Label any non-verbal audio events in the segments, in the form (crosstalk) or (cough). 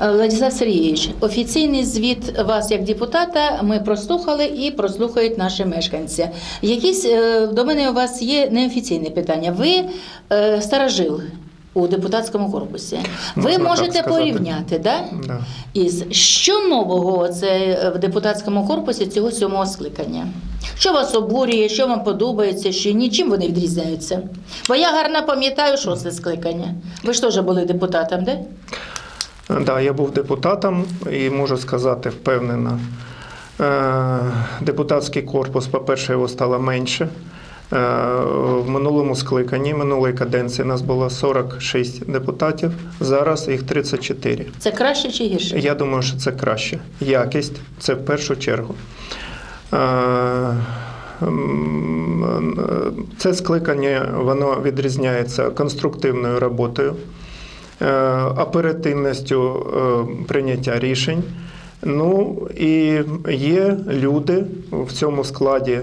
Е, Владислав Сергійович, офіційний звіт вас як депутата ми прослухали і прослухають наші мешканці. Якісь е, до мене у вас є неофіційне питання. Ви е, старожил у депутатському корпусі. Ви Можна можете порівняти, да? Да. із що нового це в депутатському корпусі цього сьомого скликання? Що вас обурює, що вам подобається, що ні, чим вони відрізняються? Бо я гарно пам'ятаю шосте скликання. Ви ж теж були депутатом, де? Да, я був депутатом і можу сказати впевнено, е, депутатський корпус, по-перше, його стало менше. Е, В минулому скликанні, минулої каденції, нас було 46 депутатів, зараз їх 34. Це краще чи гірше? Я думаю, що це краще. Якість це в першу чергу. Е, Це скликання воно відрізняється конструктивною роботою, оперативністю е, прийняття рішень. Ну і є люди в цьому складі,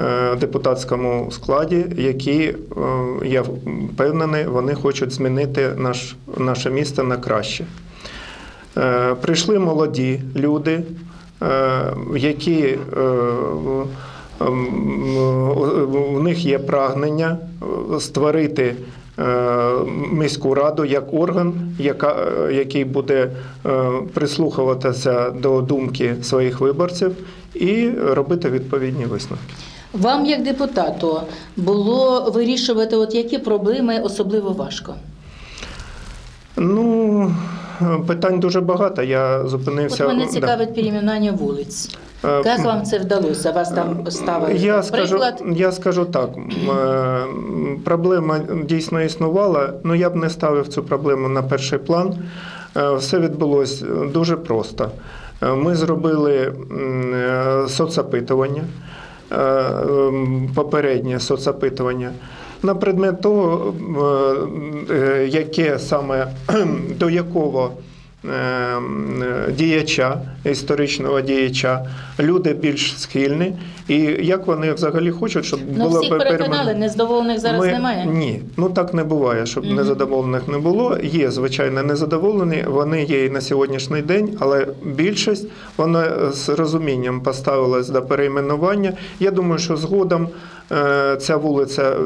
е, депутатському складі, які, е, я впевнений, вони хочуть змінити наш, наше місто на краще. Е, Прийшли молоді люди, е, які е, у них є прагнення е, створити е, міську раду як орган, яка, е, який буде е, прислухуватися до думки своїх виборців і робити відповідні висновки. Вам, як депутату, було вирішувати, от які проблеми особливо важко? Ну, питань дуже багато. Я От зупинився. мене да. цікавить перейменування вулиць. Е, Як вам це вдалося? Вас там ставили Я скажу, приклад? я скажу так. е, Проблема дійсно існувала, але я б не ставив цю проблему на перший план. Е, Все відбулось дуже просто. Ми зробили соцопитування, попереднє соцопитування. На предмет того, яке саме до якого діяча, історичного діяча, люди більш схильні, і як вони взагалі хочуть, щоб Ну, було всіх би переконали, незадоволених зараз Ми- немає. Ні, ну так не буває, щоб Мгм. незадоволених не було. Є, звичайно, незадоволені. Вони є і на сьогоднішній день, але більшість вона з розумінням поставилась до перейменування. Я думаю, що згодом е, ця вулиця е,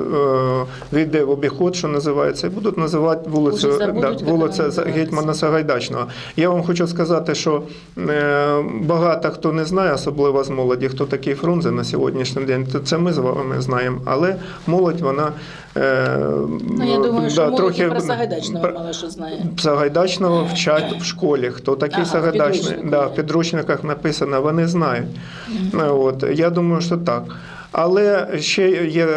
війде в обіход, що називається, і будуть називати вулицю да, вулиця. Гетьмана Сагайдачного. Я вам хочу сказати, що е, багато хто не знає, особливо з молоді, хто такий Фрунзе на сьогоднішній день. То це ми з вами знаємо. Але молодь вона е, Ну, я думаю, що да, молодь трохи про Сагайдачного про- мало що знає. Сагайдачного вчать в школі. Хто такий Ага, Сагайдачний? підручнику Да, в підручниках написано, вони знають. От, я думаю, що так. Але ще є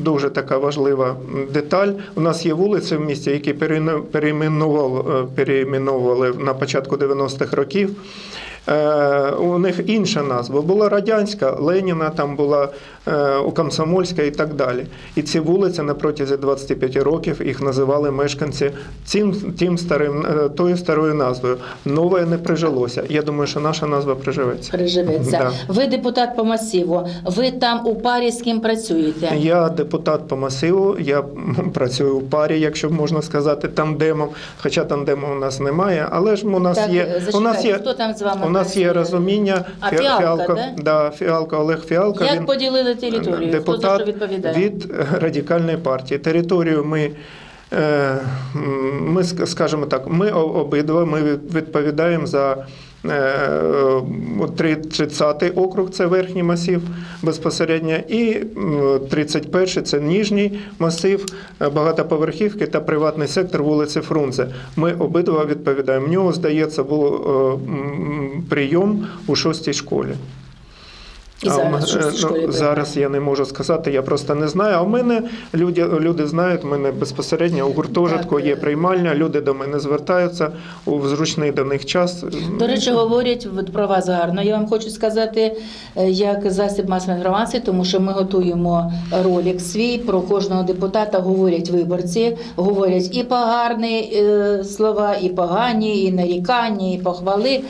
дуже така важлива деталь. У нас є вулиці в місті, які перейменували, е, на початку 90-х років. Е, У них інша назва. Була радянська, Леніна, там була е, у Комсомольська і так далі. І ці вулиці на протязі 25 років їх називали мешканці цим, тим старим, е, тою старою назвою. Нове не прижилося. Я думаю, що наша назва приживеться. Переживеться. Да. Ви депутат по масиву. Ви там у парі з ким працюєте? Я депутат по масиву, я працюю у парі, якщо можна сказати, тандемом. Хоча тандему у нас немає, але ж у нас Так, є. зачекайте, У нас є, хто там з вами нас є розуміння. А, Фі- Фіалка, Фіалко, да, фіалка Олег Фіалка. Як він поділили територію? Хто за що відповідає? від радикальної партії. Територію ми. е, Ми скажімо так, ми обидва ми відповідаємо за е, 30-й округ, це верхній масив безпосередньо, і м, 31-й це ніжній масив е, багатоповерхівки та приватний сектор вулиці Фрунзе. Ми обидва відповідаємо. В нього, здається, був е, прийом у шостій школі. І зараз мене- що ну, зараз я не можу сказати, я просто не знаю. А в мене люди, люди знають, в мене безпосередньо у гуртожитку Так, є е. приймальня, люди до мене звертаються у зручний до них час. До речі, говорять про вас гарно. Я вам хочу сказати, е, як засіб масової інформації, тому що ми готуємо ролик свій про кожного депутата. Говорять виборці, говорять і погарні е, слова, і погані, і нарікання, і похвали.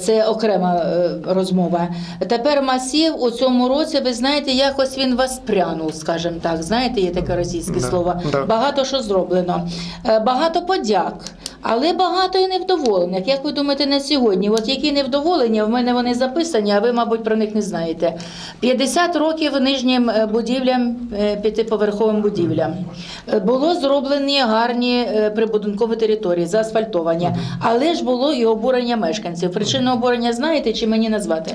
Це окрема е, розмова. Тепер масів у цьому році, ви знаєте, якось він воспрянув, скажімо так. Знаєте, є таке російське Да, слово. да. Багато що зроблено. Е, Багато подяк. Але багато і невдоволених. Як ви думаєте, на сьогодні? От які невдоволення, в мене вони записані, а ви, мабуть, про них не знаєте. 50 років нижнім е, будівлям, е, п'ятиповерховим будівлям. Було зроблені гарні прибудинкові території, заасфальтовані. Але ж було і обурення мешканців. Причину обурення знаєте чи мені назвати?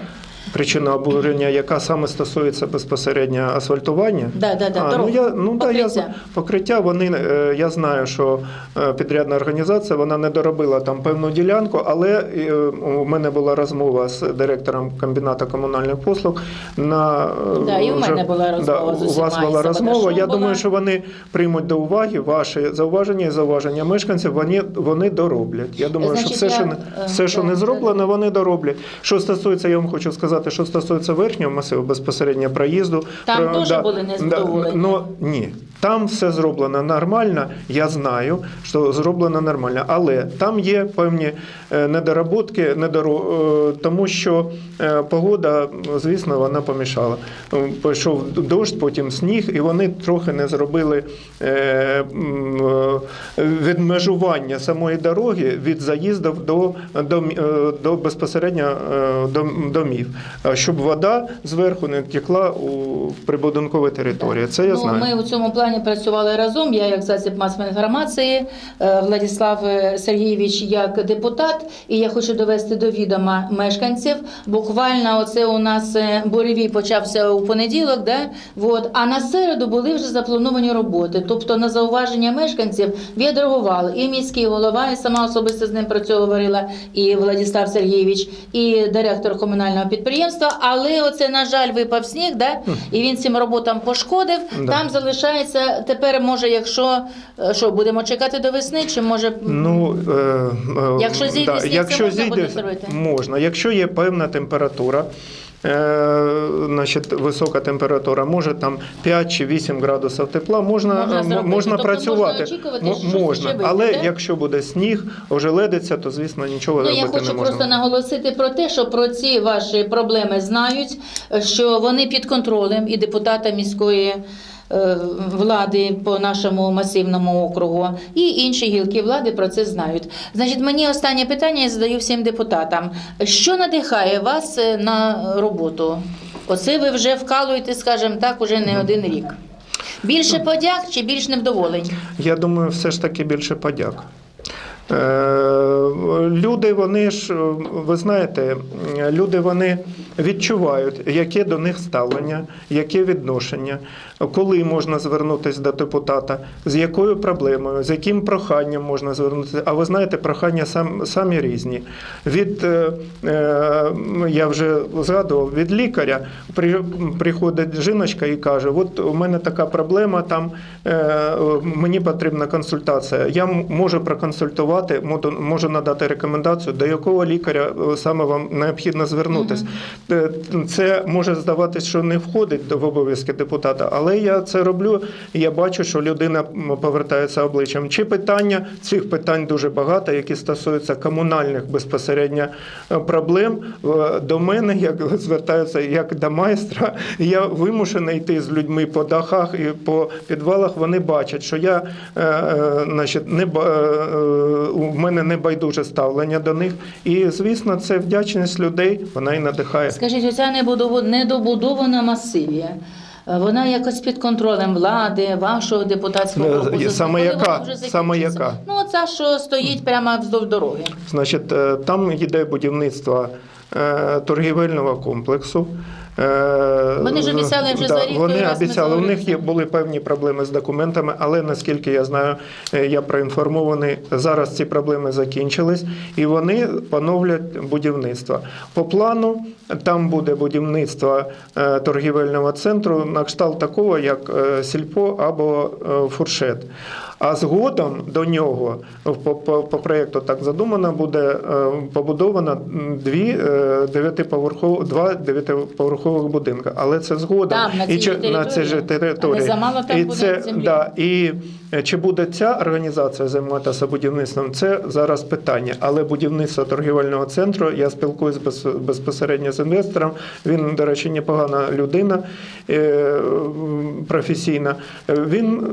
Причина обурення, яка саме стосується безпосередньо асфальтування. Да, да, да, А, ну, я, ну, да, я, Покриття. вони, е, я знаю, що е, підрядна організація вона не доробила там певну ділянку, але е, у мене була розмова з директором комбінату комунальних послуг. На, Да, і в мене була розмова з У вас була розмова. Я Савадашом думаю, що вони приймуть до уваги ваші зауваження і зауваження мешканців. Вони, вони дороблять. Я думаю, Значить, що все, я, що, все, що да, не да. зроблено, вони дороблять. Що стосується, я вам хочу сказати, що стосується верхнього масиву, безпосередньо проїзду. Там теж були незадоволені. ну, ні. Там все зроблено нормально, я знаю, що зроблено нормально, але там є певні е, недоработки, недоро... е, тому що е, погода, звісно, вона помішала. Пішов дощ, потім сніг, і вони трохи не зробили відмежування самої дороги від заїздів до, до, до безпосередньо домів, щоб вода зверху не текла у прибудинкові території. Це я ну, знаю. Ми у цьому плані працювали разом. Я як засіб масової інформації, е, Владислав е, Сергійович як депутат. І я хочу довести до відома мешканців. Буквально оце у нас е, буревій почався у понеділок, да? вот. а на середу були вже заплановані роботи. Тобто на зауваження мешканців відреагували і міський голова, і сама особисто з ним про це говорила, і Владислав Сергійович, і директор комунального підприємства. Але оце, на жаль, випав сніг, да? і він цим роботам пошкодив. Там залишається тепер, може, якщо е, що будемо чекати до весни, чи може Ну, е, е, Якщо зійде да, сніг, це якщо можна буде зробити? можна. Якщо є певна температура, е, значить, висока температура, може там 5 чи 8 градусів тепла, можна, Можна зробити. можна Тобто працювати. можна що можна. вийде, Але да? якщо буде сніг, ожеледиться, то звісно нічого Ну, робити хочу не можна. просто наголосити про те, що про ці ваші проблеми знають, що вони під контролем і депутата міської. Е, Влади по нашому масивному округу і інші гілки влади про це знають. Значить, мені останнє питання я задаю всім депутатам. Що надихає вас е, на роботу? Оце ви вже вкалуєте, скажімо так, уже не один рік. Більше подяк чи більш невдоволень? Я думаю, все ж таки більше подяк. Е, Люди, вони ж, ви знаєте, люди вони відчувають, яке до них ставлення, яке відношення, коли можна звернутися до депутата, з якою проблемою, з яким проханням можна звернутися. А ви знаєте, прохання сам, самі різні. Від, е, е, я вже згадував, від лікаря при, приходить жіночка і каже: от у мене така проблема, там е, мені потрібна консультація. Я можу проконсультувати, можу- надати рекомендацію, до якого лікаря е, саме вам необхідно звернутися. Е, Це може здаватися, що не входить в обов'язки депутата, але я це роблю. і Я бачу, що людина повертається обличчям. Чи питання цих питань дуже багато, які стосуються комунальних безпосередньо е, проблем е, до мене, як (laughs) звертаються як до майстра. Я вимушений йти з людьми по дахах і по підвалах. Вони бачать, що я е, значить, не у мене не байдуже ставлення до них. І звісно, це вдячність людей. Вона і надихає. Скажіть, оця недобудована масивія. Вона якось під контролем влади, вашого депутатського Е, корпусу. саме яка? Саме яка? Ну, ця, що стоїть прямо вздовж дороги. Значить, е, там йде будівництво торгівельного комплексу. Е, Вони ж обіцяли вже за рік, Вони обіцяли. У них є були певні проблеми з документами, але наскільки я знаю, е, я проінформований. Зараз ці проблеми закінчились, і вони поновлять будівництво. По плану там буде будівництво е, торгівельного центру на кшталт такого, як е, сільпо або е, фуршет. А згодом до нього по, по, по проєкту так задумано буде е, побудовано дві е, дев'ятиповерхові два дев'ятиповерхових будинка. Але це згодом Там, на цій чи- на цій же території. замало там і це землі? да, і е, чи буде ця організація займатися будівництвом? Це зараз питання. Але будівництво торгівельного центру я спілкуюся без, безпосередньо з інвестором. Він, до речі, непогана людина професійна. Він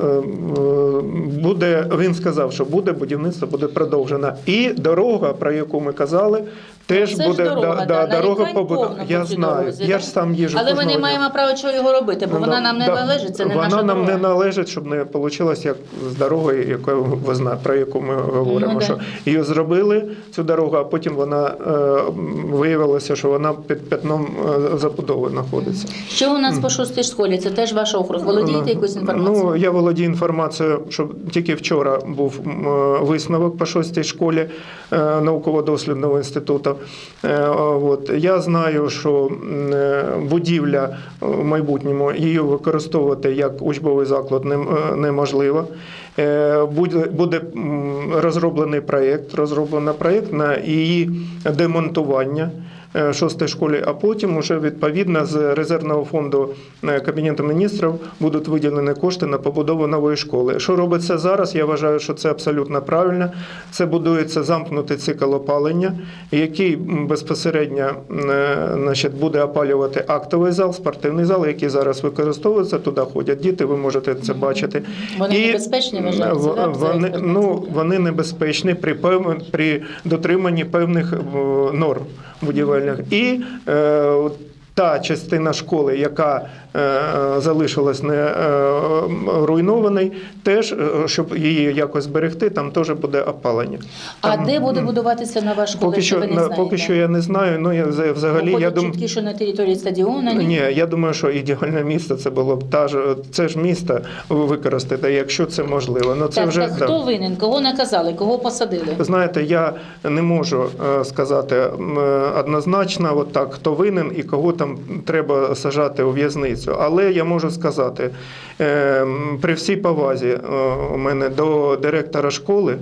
буде, він сказав, що буде будівництво, буде продовжено. І дорога, про яку ми казали, теж Це ж буде дорога, да, да, дорога нарікань побудова. Я знаю, дорозі, я ж сам їжджу. Але ми кожного не дня. маємо права чого його робити, бо Ну, вона да, нам не да. належить, це не вона наша нам дорога. не належить, щоб не вийшло як з дорогою, яку ви знаєте, про яку ми говоримо. Ну, да. що її зробили цю дорогу, а потім вона е, виявилося, що вона під п'ятном е, забудови знаходиться. Що у нас по шостій школі? Це теж ваш округ. Володієте якусь інформацією? Ну, я володію інформацією, що тільки вчора був м, е, висновок по шостій школі е, науково-дослідного інституту. Е, От. Я знаю, що е, будівля в майбутньому її використовувати як учбовий заклад е, неможливо. Буде розроблений проєкт, розроблено проєкт на її демонтування е, шостої школі, а потім уже відповідно з резервного фонду е, Кабінету міністрів будуть виділені кошти на побудову нової школи. Що робиться зараз? Я вважаю, що це абсолютно правильно. Це будується замкнутий цикл опалення, який безпосередньо е, значить, буде опалювати актовий зал, спортивний зал, який зараз використовується. Туди ходять діти. Ви можете це бачити. Вони небезпечні, вважаються, да, вони, ну, вони небезпечні при пев... при дотриманні певних норм будівельних. І е, та частина школи, яка залишилась не е, руйнованою, теж, е, щоб її якось зберегти, там теж буде опалення. А Там, де буде будуватися нова школа, Поки що, ви не на- знаєте? поки що я не знаю. Ну я взагалі я думаю. що на території стадіону, ні? Ні, я думаю, що ідеальне місто це було б та ж це ж місто використати, якщо це можливо. Ну це так, вже так хто винен? Кого наказали? Кого посадили? Знаєте, я не можу е, сказати е, однозначно, от так, хто винен і кого там треба сажати у в'язницю. Але я можу сказати, е, при всій повазі е, у мене до директора школи.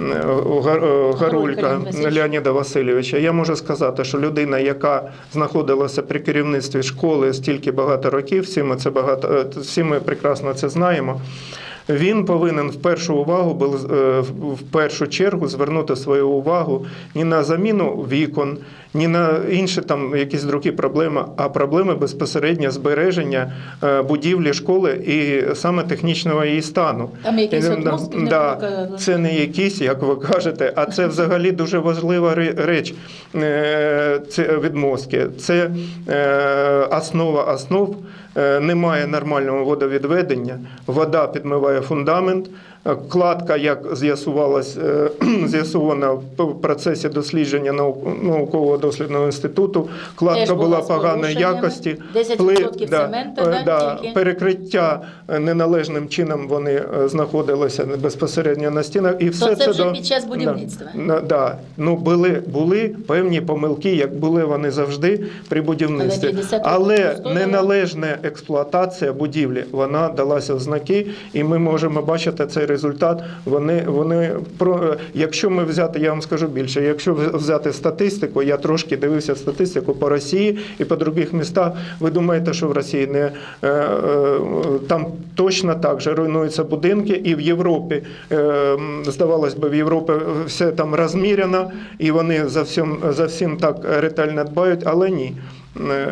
е, е, Гарулька Леоніда Васильовича. Я можу сказати, що людина, яка знаходилася при керівництві школи стільки багато років, всі ми це багато всі ми прекрасно це знаємо. Він повинен в першу увагу е, в першу чергу звернути свою увагу не на заміну вікон, ні на інші там якісь другі проблеми, а проблеми безпосередньо збереження е, будівлі школи і саме технічного її стану. Там якісь І, от да, не це не якісь, як ви кажете, а це взагалі дуже важлива ре- реч. Е, Це відмостки. Це е, основа основ. Е, Немає нормального водовідведення, вода підмиває фундамент. Кладка, як з'ясувалось, е, (clears throat) з'ясована в процесі дослідження наук- наукового дослідного інституту. Кладка була була поганої якості. 10% цемента, е, да, тільки? перекриття е, неналежним чином вони знаходилися безпосередньо на стінах, і все це вже до- під час будівництва? Да, да. Ну були, були певні помилки, як були вони завжди при будівництві. Але Але неналежна експлуатація будівлі вона далася в знаки, і ми можемо бачити цей результат. Вони вони про якщо ми взяти, я вам скажу більше. Якщо взяти статистику, я трошки дивився статистику по Росії і по других містах. Ви думаєте, що в Росії не е, е, там точно так же руйнуються будинки, і в Європі е, здавалось би, в Європі все там розміряно, і вони за всім за всім так ретельно дбають, але ні. Е,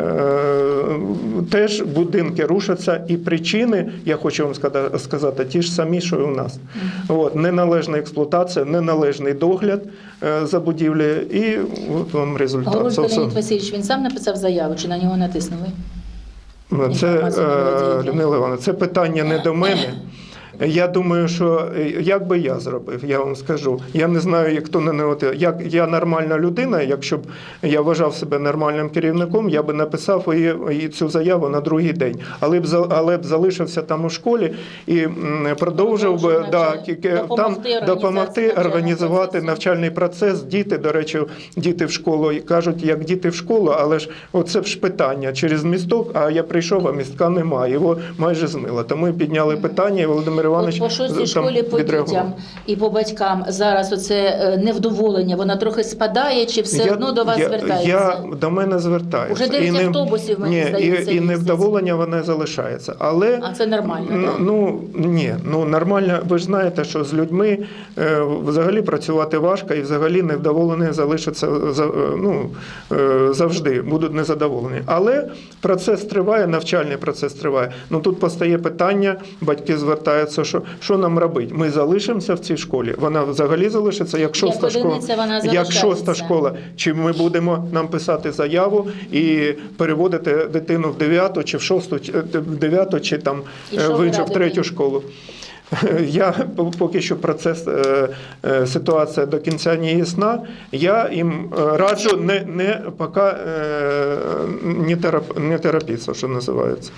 Теж будинки рушаться, і причини, я хочу вам сказати, ті ж самі, що і у нас. От, неналежна експлуатація, неналежний догляд е, за будівлею, і от вам результат. Горулько Леонід Васильович, він сам написав заяву, чи на нього натиснули? Це, е? Людмила Івановна, це питання не до мене. Я думаю, що е, як би я зробив, я вам скажу. Я не знаю, як то не не- як я нормальна людина. Якщо б я вважав себе нормальним керівником, я би написав її цю заяву на другий день, але б за- але б залишився там у школі і продовжив би да, кі- там Допомогти допомогти організувати навчальний процес. Діти, до речі, діти в школу кажуть, як діти в школу, але ж оце ж питання через місток. А я прийшов, а містка немає. Його майже змило. Тому підняли питання, і Володимир Іванович От по шостій школі по дітям і по батькам зараз оце е, невдоволення, вона трохи спадає, чи все одно до вас я, звертається? Я, до мене звертається. Уже дев'ять автобусів, мені ні, здається, і, і невдоволення вона залишається. Але А це нормально, Ну, так? ну ні, ну нормально. Ви ж знаєте, що з людьми е, взагалі працювати важко і взагалі невдоволені залишаться за- е, ну, е, завжди, будуть незадоволені. Але процес триває, навчальний процес триває. Ну тут постає питання, батьки звертаються залишиться, що, що нам робити? Ми залишимося в цій школі. Вона взагалі залишиться, як шоста Як школа. вона Як шоста школа. Чи ми будемо нам писати заяву і переводити дитину в дев'яту, чи в шосту, чи- е, в дев'яту, чи там е, в іншу, в третю школу? (laughs) Я поки що процес е, е, ситуація до кінця не ясна. Я їм е, раджу не, не поки не, терап, не терапіться, що називається.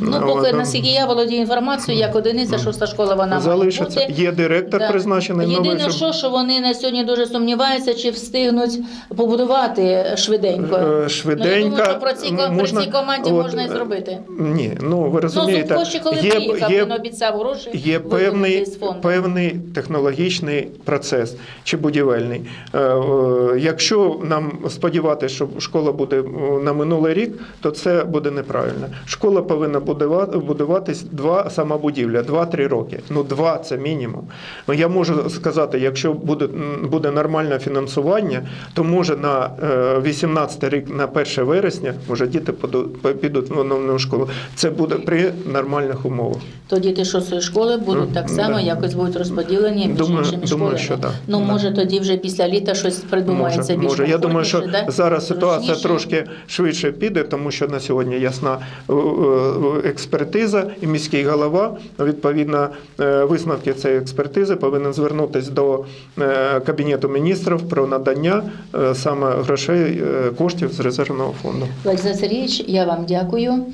Ну, поки ну, наскільки я володію інформацією, як одиниця, шоста школа вона залишиться. має бути. Є директор Да. призначений новий. Єдине, що, що вони на сьогодні дуже сумніваються, чи встигнуть побудувати швиденько. Е, Ну, я думаю, що про ці, м, можна- при цій команді от, можна і зробити. Ні, ну ви розумієте, ну, Зубко коли є, приїхав, є, він обіцяв гроші Є виділити певний, певний технологічний процес чи будівельний. Е, е, Якщо нам сподіватися, що школа буде е, на минулий рік, то це буде неправильно. Школа повинна будува- будуватись два сама будівля, 2-3 роки. Ну, два це мінімум. Ну, я можу сказати, якщо буде, буде нормальне фінансування, то може на е, 18 рік, на 1 вересня, може діти підуть в школу. Це буде при нормальних умовах. То діти шостої школи будуть так Ну, само, да. якось будуть розподілені між Думаю- іншими думаю, школами. що да. Ну, Да. може, тоді вже після літа щось придумається Може, більш може. Я думаю, що комфортніше, да? зараз ситуація Зручніше. трошки швидше піде, тому що на сьогодні ясна е, е, експертиза, і міський голова відповідно е, висновки цієї експертизи повинен звернутися до е, кабінету міністрів про надання е, саме грошей е, коштів з резервного фонду. Владислав Сергійович, я вам дякую.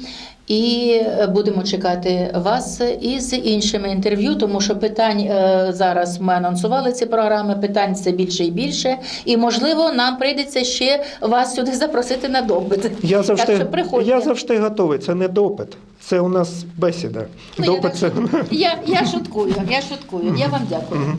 І е, будемо чекати вас із іншими інтерв'ю, тому що питань е, зараз ми анонсували ці програми. Питань все більше і більше. І можливо, нам прийдеться ще вас сюди запросити на допит. Я так завжди, що я завжди готовий. Це не допит, це у нас бесіда. Ну, я, так, це. я, я шуткую, я шуткую. Я вам дякую.